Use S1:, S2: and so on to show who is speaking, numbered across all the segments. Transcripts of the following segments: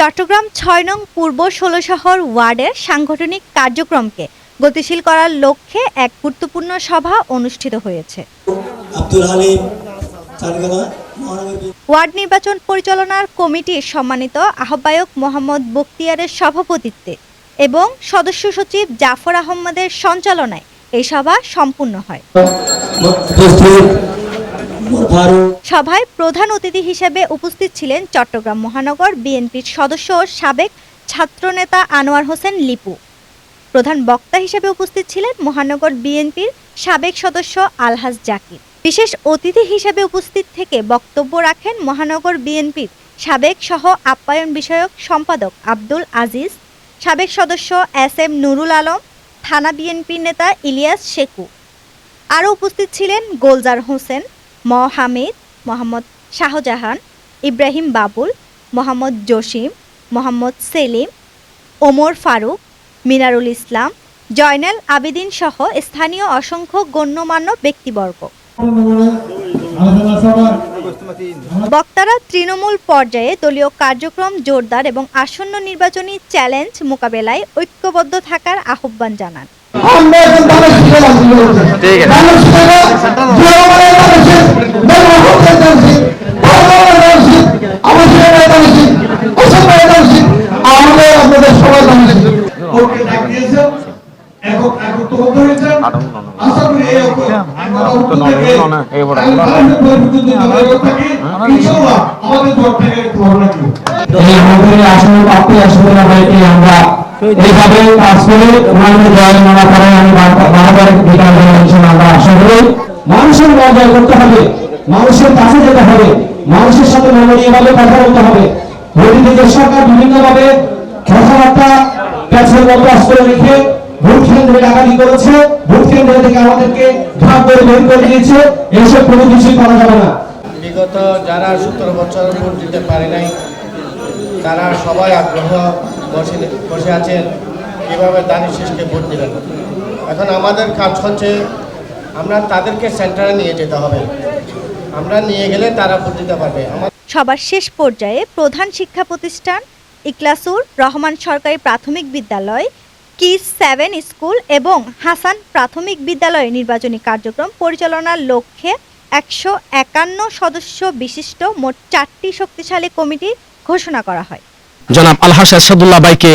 S1: চট্টগ্রাম ছয় নং পূর্ব ষোলশহর ওয়ার্ডের সাংগঠনিক কার্যক্রমকে গতিশীল করার লক্ষ্যে এক গুরুত্বপূর্ণ সভা অনুষ্ঠিত হয়েছে। ওয়ার্ড নির্বাচন পরিচালনার কমিটির সম্মানিত আহ্বায়ক মোহাম্মদ বক্তিয়ারের সভাপতিত্বে এবং সদস্য সচিব জাফর আহমদের সঞ্চালনায় এই সভা সম্পূর্ণ হয়। সভায় প্রধান অতিথি হিসেবে উপস্থিত ছিলেন চট্টগ্রাম মহানগর বিএনপির সদস্য ও সাবেক ছাত্রনেতা আনোয়ার হোসেন লিপু। প্রধান বক্তা হিসেবে উপস্থিত ছিলেন মহানগর বিএনপির সাবেক সদস্য আলহাজ জাকির। বিশেষ অতিথি হিসেবে উপস্থিত থেকে বক্তব্য রাখেন মহানগর বিএনপির সাবেক সহ আপ্যায়ন বিষয়ক সম্পাদক আব্দুল আজিজ, সাবেক সদস্য এস এম নুরুল আলম, থানা বিএনপির নেতা ইলিয়াস শেকু আরও উপস্থিত ছিলেন গোলজার হোসেন ম হামিদ মোহাম্মদ শাহজাহান, ইব্রাহিম বাবুল, মোহাম্মদ জসিম, মোহাম্মদ সেলিম, ওমর ফারুক, মিনারুল ইসলাম, জয়নাল আবেদিন সহ স্থানীয় অসংখ্য গণ্যমান্য ব্যক্তিবর্গ। বক্তারা তৃণমূল পর্যায়ে দলীয় কার্যক্রম জোরদার এবং আসন্ন নির্বাচনী চ্যালেঞ্জ মোকাবেলায় ঐক্যবদ্ধ থাকার আহ্বান জানান।
S2: আমাদের সবাই একক
S3: মানা মানুষের মর্যাদা করতে হবে মানুষের কাছে যেতে হবে মানুষের সাথে নমনীয়ভাবে কথা বলতে হবে মোদী সরকার বিভিন্নভাবে কথাবার্তা প্যাচের রেখে ভোট কেন্দ্রে ডাকাতি করেছে? ভোট কেন্দ্র থেকে আমাদেরকে ভাগ করে বের করে দিয়েছে। এইসব কোনো কিছুই করা যাবে না।
S4: বিগত যারা সতেরো বছর ভোট দিতে পারে নাই তারা সবাই আগ্রহ বসে বসে আছেন কীভাবে দানি শেষকে ভোট দেবেন। এখন আমাদের কাজ হচ্ছে আমরা তাদেরকে সেন্টারে নিয়ে যেতে হবে। আমরা নিয়ে গেলে তারা ভোট দিতে পারবে।
S1: সবার শেষ পর্যায়ে প্রধান শিক্ষা প্রতিষ্ঠান ইকলাসুর রহমান সরকারি প্রাথমিক বিদ্যালয় কিস সেভেন স্কুল এবং হাসান প্রাথমিক বিদ্যালয়ের নির্বাচনী কার্যক্রম পরিচালনার লক্ষ্যে একশো একান্ন সদস্য বিশিষ্ট মোট চারটি শক্তিশালী কমিটি ঘোষণা করা হয়।
S5: জনাব আলহাস আসাদুল্লাহ ভাইকে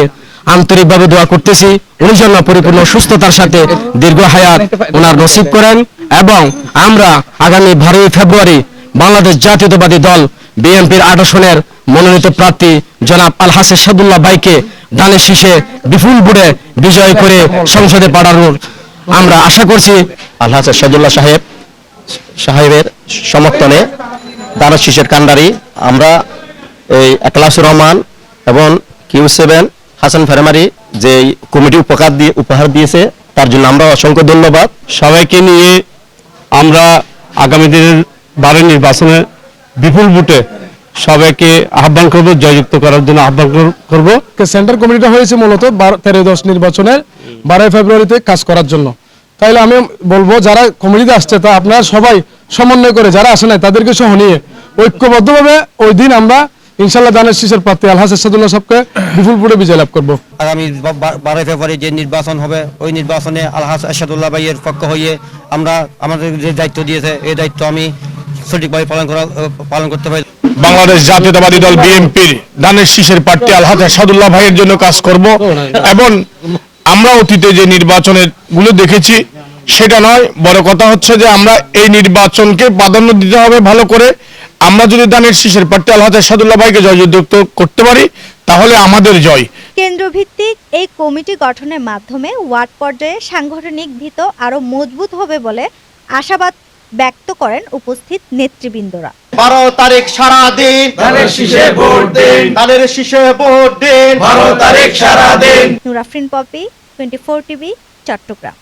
S5: আন্তরিকভাবে দোয়া করতেছি। উনি জন্য পরিপূর্ণ সুস্থতার সাথে দীর্ঘ হায়াত ওনার নসিব করেন এবং আমরা আগামী বারোই ফেব্রুয়ারি বাংলাদেশ জাতীয়তাবাদী দল বিএনপির আট আসনের মনোনীত প্রার্থী জনাব আলহাস সাদুল্লাহ ভাইকে দানের শীষে বিপুল বুড়ে বিজয় করে সংসদে পাঠানোর আমরা আশা করছি আলহাস সাদুল্লাহ সাহেব সাহেবের সমর্থনে দানের শীষের কান্ডারি আমরা এই একলাসুর রহমান এবং কিউ সেভেন হাসান ফেরামারি যে কমিটি উপকার দিয়ে উপহার দিয়েছে, তার জন্য আমরা অসংখ্য ধন্যবাদ।
S6: সবাইকে নিয়ে আমরা আগামী দিনের বারের নির্বাচনে বিপুল ভোটে সবাইকে আহ্বান করব জয়যুক্ত করার জন্য আহ্বান করব।
S7: সেন্টার কমিটিটা হয়েছে মূলত তেরো দশ নির্বাচনের বারোই ফেব্রুয়ারিতে কাজ করার জন্য। তাইলে আমি বলব যারা কমিটিতে আসছে তা আপনারা সবাই সমন্বয় করে যারা আসে নাই তাদেরকে সহ নিয়ে ঐক্যবদ্ধভাবে ওই দিন আমরা ইনশাল্লাহ দানের শীষের প্রার্থী আলহাস সাদুল্লাহ সবকে বিপুল পুরে বিজয় লাভ করব।
S8: আগামী বারোই ফেব্রুয়ারি যে নির্বাচন হবে ওই নির্বাচনে আলহাস আসাদুল্লাহ ভাইয়ের পক্ষ হয়ে আমরা আমাদের যে দায়িত্ব দিয়েছে এই দায়িত্ব আমি সঠিকভাবে পালন করা পালন করতে পারি।
S6: বাংলাদেশ জাতীয়তাবাদী দল বিএনপির দানের শীষের প্রার্থী আলহাজ সাদুল্লাহ ভাইয়ের জন্য কাজ করব এবং আমরা অতীতে যে নির্বাচনেরগুলো দেখেছি সেটা নয়। বড় কথা হচ্ছে যে আমরা এই নির্বাচনকে প্রাধান্য দিতে হবে ভালো করে। আমরা যদি দানের শীষের প্রার্থী আলহাজ সাদুল্লাহ ভাইকে জয়যুক্ত করতে পারি তাহলে আমাদের জয়।
S1: কেন্দ্রভিত্তিক এই কমিটি গঠনের মাধ্যমে ওয়ার্ড পর্যায়ে সাংগঠনিক ভিত আরও মজবুত হবে বলে আশাবাদ ব্যক্ত করেন উপস্থিত নেতৃবৃন্দরা।
S4: বারো তারিখ সারা দিন ধানের শীষে ভোট দিন। ধানের শীষে ভোট দিন। বারো তারিখ সারা দিন
S1: Nurafrin Popy twenty four TV Chattogram.